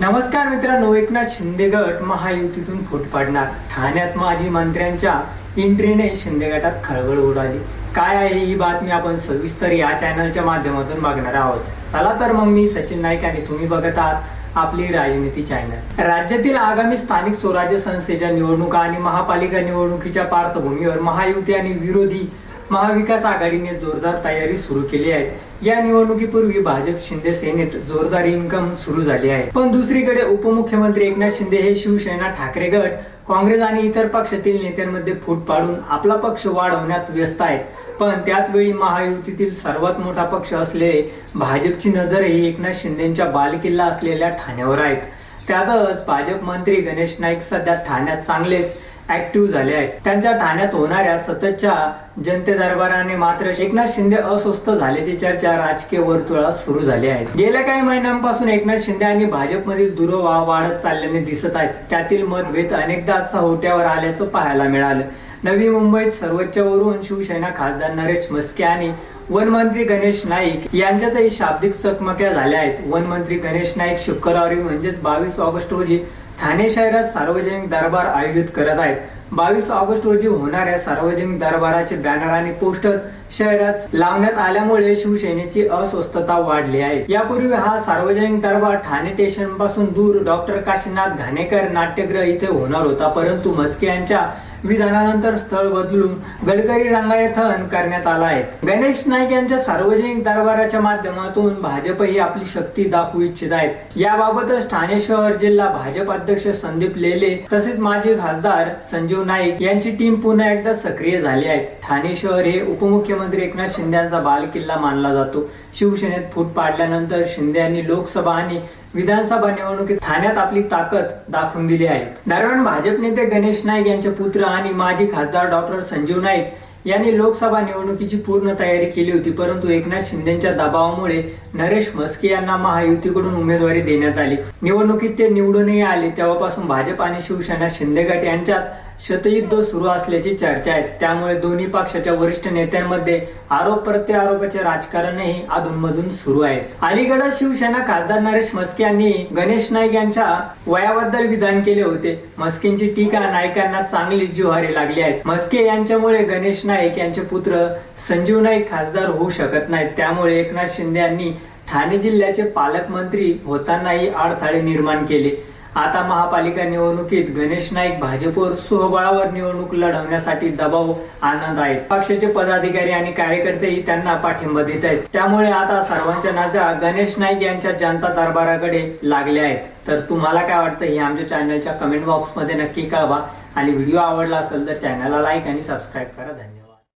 नमस्कार मित्रांनो एकनाथ शिंदे गट महायुतीतून फूट पडणार. ठाण्यात माजी मंत्र्यांच्या एंट्रीने शिंदे गटात खळबळ उडाली. काय आहे ही बातमी आपण सविस्तर या चॅनलच्या माध्यमातून बघणार आहोत. चला तर मग मी सचिन नाईक आणि तुम्ही बघत आहात आपली राजनीती चॅनल. राज्यातील आगामी स्थानिक स्वराज्य संस्थेच्या निवडणुका आणि महापालिका निवडणुकीच्या पार्श्वभूमीवर महायुती आणि विरोधी महाविकास आघाडीने जोरदार तयारी सुरू केली आहे. या निवडणुकीपूर्वी भाजप शिंदे सेनेत जोरदार इन्कम सुरू झाली आहे. पण दुसरीकडे उपमुख्यमंत्री एकनाथ शिंदे हे शिवसेना ठाकरे गट काँग्रेस आणि इतर पक्षातील नेत्यांमध्ये फूट पाडून आपला पक्ष वाढवण्यात व्यस्त आहेत. पण त्याचवेळी महायुतीतील सर्वात मोठा पक्ष असलेले भाजपची नजरही एकनाथ शिंदेच्या बालकिल्ला असलेल्या ठाण्यावर आहेत. त्यातच भाजप मंत्री गणेश नाईक सध्या ठाण्यात चांगलेच ऍक्टिव्ह झाले आहेत. त्यांच्या ठाण्यात होणाऱ्या सततच्या जनते दरबाराने मात्र एकनाथ शिंदे अस्वस्थ झाल्याची चर्चा राजकीय वर्तुळात सुरू झाली आहे गेल्या काही महिन्यांपासून एकनाथ शिंदे आणि भाजपमधील दुरोवा वाढत चालल्याने दिसत आहेत. त्यातील मतभेद अनेकदा चहोट्यावर आल्याचं पाहायला मिळालं. नवी मुंबईत सर्वोच्चवरून शिवसेना खासदार नरेश मस्के आणि वनमंत्री गणेश नाईक यांच्यातही शाब्दिक चकमक्या झाल्या आहेत. वनमंत्री गणेश नाईक शुक्रवारी म्हणजेच बावीस ऑगस्ट रोजी ठाणे शहरात सार्वजनिक दरबार आयोजित करत आहेत. बावीस ऑगस्ट रोजी होणाऱ्या सार्वजनिक दरबाराचे बॅनर आणि पोस्टर शहरात लावण्यात आल्यामुळे शिवसेनेची अस्वस्थता वाढली आहे. यापूर्वी हा सार्वजनिक दरबार ठाणे स्टेशनपासून दूर डॉक्टर काशीनाथ घाणेकर नाट्यगृह इथे होणार होता. परंतु मस्के यांच्या विधानानंतर स्थळ बदलून गडकरी रंगायथन करण्यात आला आहे. गणेश नाईक यांच्या सार्वजनिक दरबाराच्या माध्यमातून भाजप ही आपली शक्ती दाखवू इच्छित आहेत. याबाबतच ठाणे शहर जिल्हा भाजप अध्यक्ष संदीप लेले तसेच माजी खासदार संजीव नाईक यांची टीम पुन्हा एकदा सक्रिय झाली आहे. ठाणे शहर हे उपमुख्यमंत्री एकनाथ शिंदे यांचा बालकिल्ला मानला जातो. शिवसेनेत फूट पाडल्यानंतर शिंदे यांनी लोकसभा आणि विधानसभा निवडणुकीत ठाण्यात आपली ताकद दाखवून दिली आहे. दरम्यान भाजप नेते गणेश नाईक यांचे पुत्र आणि माजी खासदार डॉक्टर संजीव नाईक यांनी लोकसभा निवडणुकीची पूर्ण तयारी केली होती परंतु एकनाथ शिंदेच्या दबावामुळे नरेश म्हस्के यांना महायुतीकडून उमेदवारी देण्यात आली. निवडणुकीत ते निवडूनही आले. तेव्हापासून भाजप आणि शिवसेना शिंदे गट यांच्यात शतयुद्ध सुरू असल्याची चर्चा आहे. त्यामुळे दोन्ही पक्षाच्या वरिष्ठ नेत्यांमध्ये आरोप प्रत्यारोपाचे राजकारणही अधूनमधून सुरू आहे. अलीकडे शिवसेना खासदार नरेश मस्के यांनी गणेश नाईक यांच्या वयाबद्दल विधान केले होते. मस्केंची टीका नाईकांना चांगली जुहारी लागली आहे. मस्के यांच्यामुळे गणेश नाईक यांचे पुत्र संजीव नाईक खासदार होऊ शकत नाहीत. त्यामुळे एकनाथ शिंदे यांनी ठाणे जिल्ह्याचे पालकमंत्री होतानाही अडथळे निर्माण केले. आता महापालिका निवडणुकीत गणेश नाईक भाजपवर सुहबळावर निवडणूक लढवण्यासाठी दबाव आणत आहेत. पक्षाचे पदाधिकारी आणि कार्यकर्तेही त्यांना पाठिंबा देत आहेत. त्यामुळे आता सर्वांच्या नजरा गणेश नाईक यांच्या जनता दरबाराकडे लागल्या आहेत. तर तुम्हाला काय वाटतं हे आमच्या चॅनलच्या कमेंट बॉक्समध्ये नक्की कळवा. आणि व्हिडिओ आवडला असेल तर चॅनलला लाईक आणि सबस्क्राईब करा. धन्यवाद.